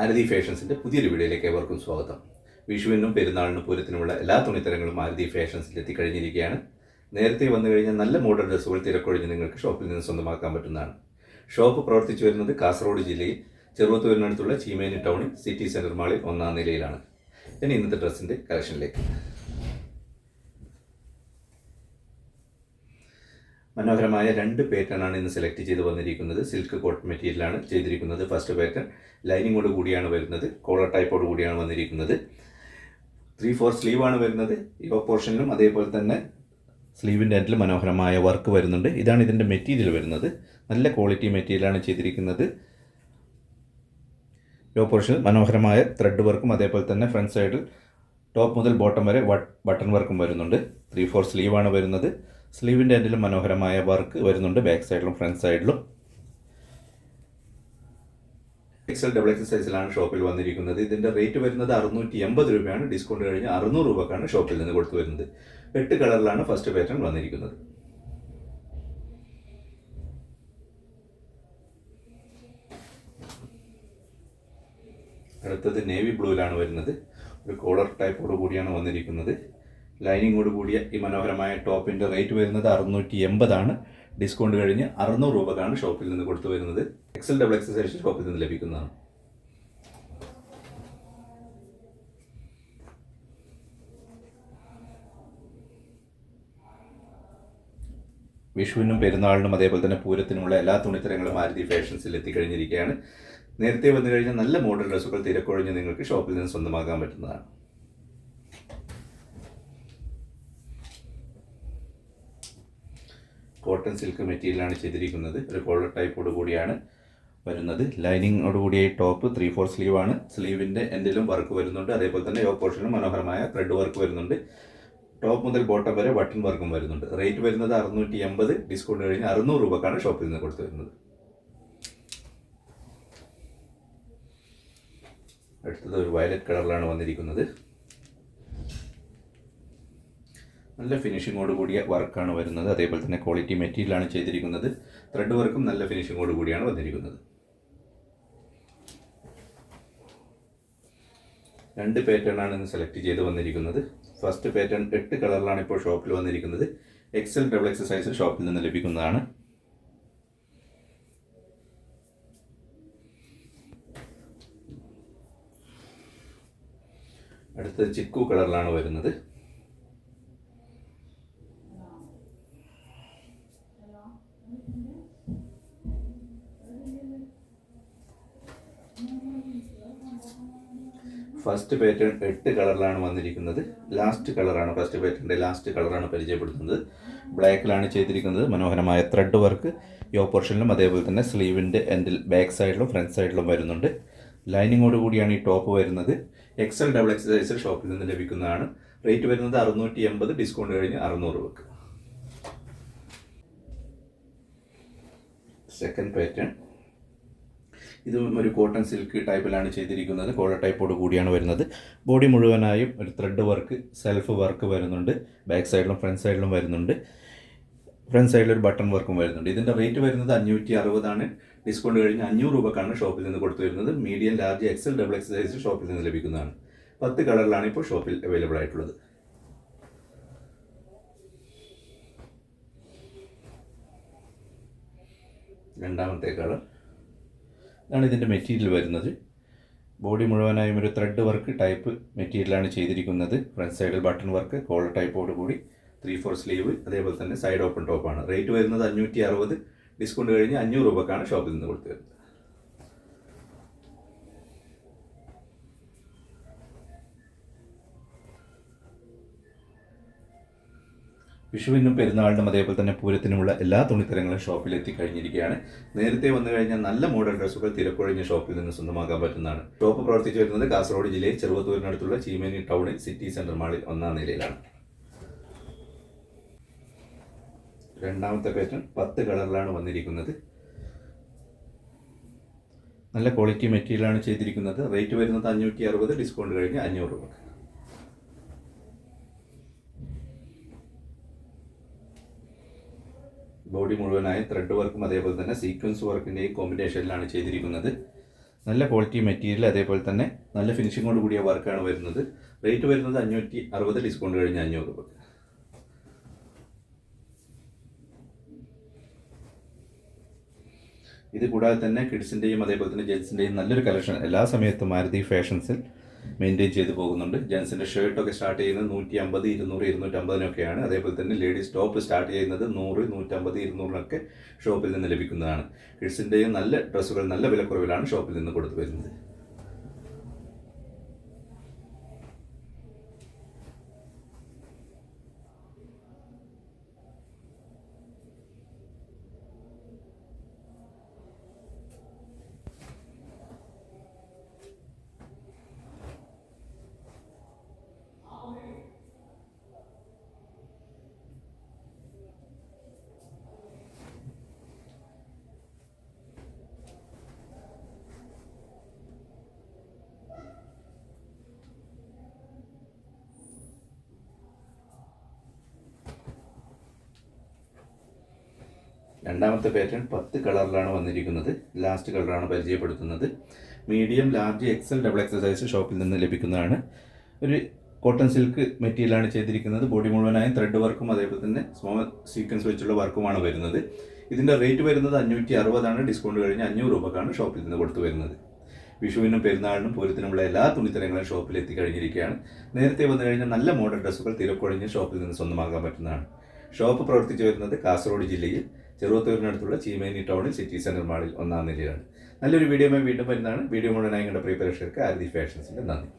ആരതി ഫാഷൻസിന്റെ പുതിയൊരു വീഡിയോയിലേക്ക് ഏവർക്കും സ്വാഗതം. വിഷുവിനും പെരുന്നാളിനും പൂരത്തിനുമുള്ള എല്ലാ തുണിത്തരങ്ങളും ആരതി ഫാഷൻസിൽ എത്തിക്കഴിഞ്ഞിരിക്കുകയാണ്. നേരത്തെ വന്നു കഴിഞ്ഞാൽ നല്ല മോഡൽ ഡ്രസ്സുകൾ തിരക്കൊഴിഞ്ഞ് നിങ്ങൾക്ക് ഷോപ്പിൽ നിന്ന് സ്വന്തമാക്കാൻ പറ്റുന്നതാണ്. ഷോപ്പ് പ്രവർത്തിച്ചു വരുന്നത് കാസർഗോഡ് ജില്ലയിൽ ചെറുവത്തൂരിനടുത്തുള്ള ചീമേനി ടൗണിൽ സിറ്റി സെന്റർ മാളിൽ ഒന്നാം നിലയിലാണ്. ഇനി ഇന്നത്തെ ഡ്രസ്സിന്റെ കളക്ഷനിലേക്ക്. മനോഹരമായ രണ്ട് പാറ്റേൺ ആണ് ഇന്ന് സെലക്ട് ചെയ്ത് വന്നിരിക്കുന്നത്. സിൽക്ക് കോട്ട് മെറ്റീരിയലാണ് ചെയ്തിരിക്കുന്നത് ഫസ്റ്റ് പാറ്റേൺ ലൈനിങ്ങോട് കൂടിയാണ് വരുന്നത്. കോളർ ടൈപ്പോട് കൂടിയാണ് വന്നിരിക്കുന്നത്. ത്രീ ഫോർ സ്ലീവ് ആണ് വരുന്നത്. ഈ പോർഷനിലും അതേപോലെ തന്നെ സ്ലീവിന്റെ അതിൽ മനോഹരമായ വർക്ക് വരുന്നുണ്ട്. ഇതാണ് ഇതിന്റെ മെറ്റീരിയൽ വരുന്നത്. നല്ല ക്വാളിറ്റി മെറ്റീരിയലാണ് ചെയ്തിരിക്കുന്നത്. ലോ പോർഷനിൽ മനോഹരമായ ത്രെഡ് വർക്കും അതേപോലെ തന്നെ ഫ്രണ്ട് സൈഡിൽ ടോപ്പ് മുതൽ ബോട്ടം വരെ ബട്ടൺ വർക്കും വരുന്നുണ്ട്. ത്രീ ഫോർ സ്ലീവാണ് വരുന്നത്. സ്ലീവിന്റെ എൻഡിലും മനോഹരമായ വർക്ക് വരുന്നുണ്ട്. ബാക്ക് സൈഡിലും ഫ്രണ്ട് സൈഡിലും. എക്സൽ ഡബിൾ എക്സൽ സൈസിലാണ് ഷോപ്പിൽ വന്നിരിക്കുന്നത്. ഇതിന്റെ റേറ്റ് വരുന്നത് അറുന്നൂറ്റി എൺപത് രൂപയാണ്. ഡിസ്കൗണ്ട് കഴിഞ്ഞ് അറുന്നൂറ് രൂപക്കാണ് ഷോപ്പിൽ നിന്ന് കൊടുത്തു വരുന്നത്. എട്ട് കളറിലാണ് ഫസ്റ്റ് പാറ്റേൺ വന്നിരിക്കുന്നത്. അടുത്തത് നേവി ബ്ലൂവിലാണ് വരുന്നത്. ഒരു കോളർ ടൈപ്പോട് കൂടിയാണ് വന്നിരിക്കുന്നത്. ലൈനിങ്ങോട് കൂടിയ ഈ മനോഹരമായ ടോപ്പിന്റെ റേറ്റ് വരുന്നത് അറുന്നൂറ്റി എൺപതാണ് ഡിസ്കൗണ്ട് കഴിഞ്ഞ് അറുന്നൂറ് രൂപക്കാണ് ഷോപ്പിൽ നിന്ന് കൊടുത്തു വരുന്നത്. എക്സൽ ഡബിൾ എക്സ് സൈസ് ഷോപ്പിൽ നിന്ന് ലഭിക്കുന്നതാണ്. വിഷുവിനും പെരുന്നാളിനും അതേപോലെ തന്നെ പൂരത്തിനുമുള്ള എല്ലാ തുണിത്തരങ്ങളും മാരുതി ഫാഷൻസിൽ എത്തിക്കഴിഞ്ഞിരിക്കുകയാണ്. നേരത്തെ വന്നു കഴിഞ്ഞാൽ നല്ല മോഡൽ ഡ്രസ്സുകൾ തിരക്കൊഴിഞ്ഞ് നിങ്ങൾക്ക് ഷോപ്പിൽ നിന്ന് സ്വന്തമാക്കാൻ പറ്റുന്നതാണ്. കോട്ടൺ സിൽക്ക് മെറ്റീരിയലാണ് ചെയ്തിരിക്കുന്നത്. ഒരു കോളർ ടൈപ്പോട് കൂടിയാണ് വരുന്നത്. ലൈനിങ്ങോട് കൂടിയ ടോപ്പ് ത്രീ ഫോർ ആണ് സ്ലീവിന്റെ എൻഡിലും വർക്ക് വരുന്നുണ്ട്. അതേപോലെ തന്നെ യോ പോർഷനും മനോഹരമായ ത്രെഡ് വർക്ക് വരുന്നുണ്ട്. ടോപ്പ് മുതൽ ബോട്ടം വരെ ബട്ടൺ വർക്കും വരുന്നുണ്ട്. റേറ്റ് വരുന്നത് അറുന്നൂറ്റി എൺപത് ഡിസ്കൗണ്ട് കഴിഞ്ഞ് അറുന്നൂറ് രൂപക്കാണ് ഷോപ്പിൽ നിന്ന് കൊടുത്തു വരുന്നത്. അടുത്തത് ഒരു വയലറ്റ് കളറിലാണ് വന്നിരിക്കുന്നത്. നല്ല ഫിനിഷിങ്ങോട് കൂടിയ വർക്കാണ് വരുന്നത്. അതേപോലെ തന്നെ ക്വാളിറ്റി മെറ്റീരിയലാണ് ചെയ്തിരിക്കുന്നത്. ത്രെഡ് വർക്കും നല്ല ഫിനിഷിങ്ങോട് കൂടിയാണ് വന്നിരിക്കുന്നത്. രണ്ട് പാറ്റേൺ ആണ് ഇന്ന് സെലക്ട് ചെയ്ത് വന്നിരിക്കുന്നത്. ഫസ്റ്റ് പാറ്റേൺ എട്ട് കളറിലാണ് ഇപ്പോൾ ഷോപ്പിൽ വന്നിരിക്കുന്നത്. എക്സൽ ഡബിൾ എക്സ് സൈസ് ഷോപ്പിൽ നിന്ന് ലഭിക്കുന്നതാണ്. അടുത്തത് ചിക്കു കളറിലാണ് വരുന്നത്. ഫസ്റ്റ് പാറ്റേൺ എട്ട് കളറിലാണ് വന്നിരിക്കുന്നത്. ലാസ്റ്റ് കളറാണ് ഫസ്റ്റ് പാറ്റേണിന്റെ ലാസ്റ്റ് കളറാണ് പരിചയപ്പെടുത്തുന്നത്. ബ്ലാക്കിലാണ് ചെയ്തിരിക്കുന്നത്. മനോഹരമായ ത്രെഡ് വർക്ക് യോ പോർഷനിലും അതേപോലെ തന്നെ സ്ലീവിന്റെ എൻഡിൽ ബാക്ക് സൈഡിലും ഫ്രണ്ട് സൈഡിലും വരുന്നുണ്ട്. ലൈനിങ്ങോട് കൂടിയാണ് ഈ ടോപ്പ് വരുന്നത്. എക്സൽ ഡബിൾ എക്സ് സൈസ് ഷോപ്പിൽ നിന്ന് ലഭിക്കുന്നതാണ്. റേറ്റ് വരുന്നത് അറുന്നൂറ്റി എൺപത് ഡിസ്കൗണ്ട് കഴിഞ്ഞ് അറുന്നൂറ് രൂപക്ക് സെക്കൻഡ് പാറ്റേൺ ഇതും ഒരു കോട്ടൺ സിൽക്ക് ടൈപ്പിലാണ് ചെയ്തിരിക്കുന്നത്. കോഴ ടൈപ്പോട് കൂടിയാണ് വരുന്നത്. ബോഡി മുഴുവനായും ഒരു ത്രെഡ് വർക്ക് സെൽഫ് വർക്ക് വരുന്നുണ്ട്. ബാക്ക് സൈഡിലും ഫ്രണ്ട് സൈഡിലും വരുന്നുണ്ട്. ഫ്രണ്ട് സൈഡിൽ ഒരു ബട്ടൺ വർക്കും വരുന്നുണ്ട്. ഇതിന്റെ റേറ്റ് വരുന്നത് അഞ്ഞൂറ്റി അറുപതാണ് ഡിസ്കൗണ്ട് കഴിഞ്ഞ് അഞ്ഞൂറ് രൂപക്കാണ് ഷോപ്പിൽ നിന്ന് കൊടുത്തു വരുന്നത് medium large XL double X size ഷോപ്പിൽ നിന്ന് ലഭിക്കുന്നതാണ്. പത്ത് കളറിലാണ് ഇപ്പോൾ ഷോപ്പിൽ അവൈലബിൾ ആയിട്ടുള്ളത്. രണ്ടാമത്തെ കളർ ഇതാണ് ഇതിന്റെ മെറ്റീരിയൽ വരുന്നത്. ബോഡി മുഴുവനായും ഒരു ത്രെഡ് വർക്ക് ടൈപ്പ് മെറ്റീരിയലാണ് ചെയ്തിരിക്കുന്നത്. ഫ്രണ്ട് സൈഡിൽ ബട്ടൺ വർക്ക് കോളർ ടൈപ്പോട് കൂടി ത്രീ ഫോർ സ്ലീവ് അതേപോലെ തന്നെ സൈഡ് ഓപ്പൺ ടോപ്പാണ് റേറ്റ് വരുന്നത് അഞ്ഞൂറ്റി അറുപത്. ഡിസ്കൗണ്ട് കഴിഞ്ഞ് അഞ്ഞൂറ് രൂപക്കാണ് ഷോപ്പിൽ നിന്ന് കൊടുത്തു വരുന്നത് വിഷുവിനും പെരുന്നാളിനും അതേപോലെ തന്നെ പൂരത്തിനുമുള്ള എല്ലാ തുണിത്തരങ്ങളും ഷോപ്പിൽ എത്തിക്കഴിഞ്ഞിരിക്കുകയാണ്. നേരത്തെ വന്നു കഴിഞ്ഞാൽ നല്ല മോഡൽ ഡ്രസ്സുകൾ തിരക്കൊഴിഞ്ഞ ഷോപ്പിൽ നിന്ന് സ്വന്തമാക്കാൻ പറ്റുന്നതാണ്. ഷോപ്പ് പ്രവർത്തിച്ചു വരുന്നത് കാസർഗോഡ് ജില്ലയിൽ ചെറുവത്തൂരിനടുത്തുള്ള ചീമേനി ടൗണിൽ സിറ്റി സെന്റർ മാളിൽ ഒന്നാം നിലയിലാണ്. രണ്ടാമത്തെ പാറ്റേൺ പത്ത് കളറിലാണ് വന്നിരിക്കുന്നത്. നല്ല ക്വാളിറ്റി മെറ്റീരിയലാണ് ചെയ്തിരിക്കുന്നത്. റേറ്റ് വരുന്നത് അഞ്ഞൂറ്റി അറുപത് ഡിസ്കൗണ്ട് കഴിഞ്ഞ് അഞ്ഞൂറ് രൂപ. ബോഡി മുഴുവനായി ത്രെഡ് വർക്കും അതേപോലെ തന്നെ സീക്വൻസ് വർക്കിന്റെയും കോമ്പിനേഷനിലാണ് ചെയ്തിരിക്കുന്നത്. നല്ല ക്വാളിറ്റി മെറ്റീരിയൽ അതേപോലെ തന്നെ നല്ല ഫിനിഷിങ്ങോട് കൂടിയ വർക്കാണ് വരുന്നത്. റേറ്റ് വരുന്നത് അഞ്ഞൂറ്റി അറുപത് ഡിസ്കൗണ്ട് കഴിഞ്ഞ് അഞ്ഞൂറ് രൂപ ഇത് കൂടാതെ തന്നെ കിഡ്സിന്റെയും അതേപോലെ തന്നെ ജെൻസിന്റെയും നല്ലൊരു കളക്ഷൻ എല്ലാ സമയത്തും മാരുതി ഫാഷൻസിൽ മെയിന്റെയിൻ ചെയ്ത് പോകുന്നുണ്ട്. ജെൻസിന്റെ ഷർട്ടൊക്കെ സ്റ്റാർട്ട് ചെയ്യുന്നത് നൂറ്റി അമ്പത് ഇരുന്നൂറ് ഇരുന്നൂറ്റമ്പതിനൊക്കെയാണ്. അതേപോലെ തന്നെ ലേഡീസ് ടോപ്പ് സ്റ്റാർട്ട് ചെയ്യുന്നത് നൂറ് നൂറ്റമ്പത് ഇരുന്നൂറിനൊക്കെ ഷോപ്പിൽ നിന്ന് ലഭിക്കുന്നതാണ്. കിഡ്സിന്റെയും നല്ല ഡ്രസ്സുകൾ നല്ല വിലക്കുറവിലാണ് ഷോപ്പിൽ നിന്ന് കൊടുത്തു വരുന്നത്. രണ്ടാമത്തെ പാറ്റേൺ പത്ത് കളറിലാണ് വന്നിരിക്കുന്നത്. ലാസ്റ്റ് കളറാണ് പരിചയപ്പെടുത്തുന്നത്. Medium large XL double XL size ഷോപ്പിൽ നിന്ന് ലഭിക്കുന്നതാണ്. ഒരു കോട്ടൺ സിൽക്ക് മെറ്റീരിയലാണ് ചെയ്തിരിക്കുന്നത്. ബോഡി മുഴുവനായും ത്രെഡ് വർക്കും അതേപോലെ തന്നെ സ്മോൾ സീക്വൻസ് വെച്ചുള്ള വർക്കുമാണ് വരുന്നത്. ഇതിന്റെ റേറ്റ് വരുന്നത് അഞ്ഞൂറ്റി അറുപതാണ് ഡിസ്കൗണ്ട് കഴിഞ്ഞ് അഞ്ഞൂറ് രൂപക്കാണ് ഷോപ്പിൽ നിന്ന് കൊടുത്തു വരുന്നത്. വിഷുവിനും പെരുന്നാളിനും പൂരത്തിനുമുള്ള എല്ലാ തുണിത്തരങ്ങളും ഷോപ്പിൽ എത്തിക്കഴിഞ്ഞിരിക്കുകയാണ്. നേരത്തെ വന്നു കഴിഞ്ഞാൽ നല്ല മോഡൽ ഡ്രസ്സുകൾ തിരക്കൊഴിഞ്ഞ് ഷോപ്പിൽ നിന്ന് സ്വന്തമാക്കാൻ പറ്റുന്നതാണ്. ഷോപ്പ് പ്രവർത്തിച്ചു വരുന്നത് കാസർഗോഡ് ജില്ലയിൽ ചെറുവത്തൂരിനടുത്തുള്ള ചീമേനി ടൗണിൽ സിറ്റി സെന്റർ മാളിൽ ഒന്നാം നിലയിലാണ് നല്ലൊരു വീഡിയോ വീണ്ടും വരുന്നതാണ്. വീഡിയോ മുഴുവനായി കണ്ട പ്രിപ്പറേഷൻ പ്രേക്ഷകർക്ക് ആരതി ഫാഷൻസിന്റെ നന്ദി.